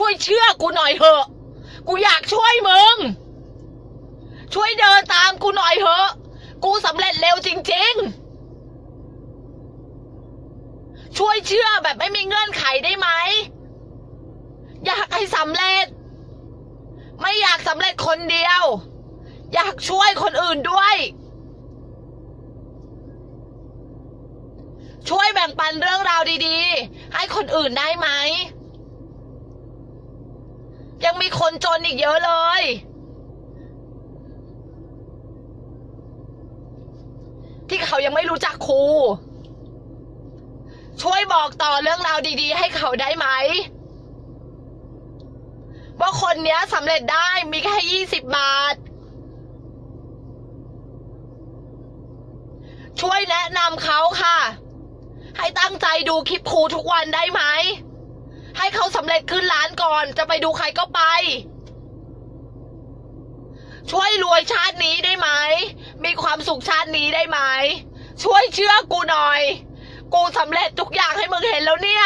ช่วยเชื่อกูหน่อยเถอะ กูอยากช่วยมึง ช่วยเดินตามกูหน่อยเถอะ กูสำเร็จเร็วจริง ๆ ช่วยเชื่อแบบไม่มีเงื่อนไขได้ไหม อยากให้สำเร็จ ไม่อยากสำเร็จคนเดียว อยากช่วยคนอื่นด้วย ช่วยแบ่งปันเรื่องราวดีๆ ให้คนอื่นได้ไหม ยังมีคนจนอีกเยอะเลย ที่เขายังไม่รู้จักครู ช่วยบอกต่อเรื่องราวดี ๆ ให้เขาได้ไหม ว่าคนเนี้ยสำเร็จได้มีแค่ยี่สิบบาท ช่วยแนะนำเขาค่ะ ให้ตั้งใจดูคลิปครูทุกวันได้ไหมให้เขาสำเร็จขึ้นร้าน ก่อนจะไปดูใครก็ไป ช่วยรวยชาตินี้ได้ไหม มีความสุขชาตินี้ได้ไหม ช่วยเชื่อกูหน่อย กูสำเร็จทุกอย่างให้มึงเห็นแล้วเนี่ย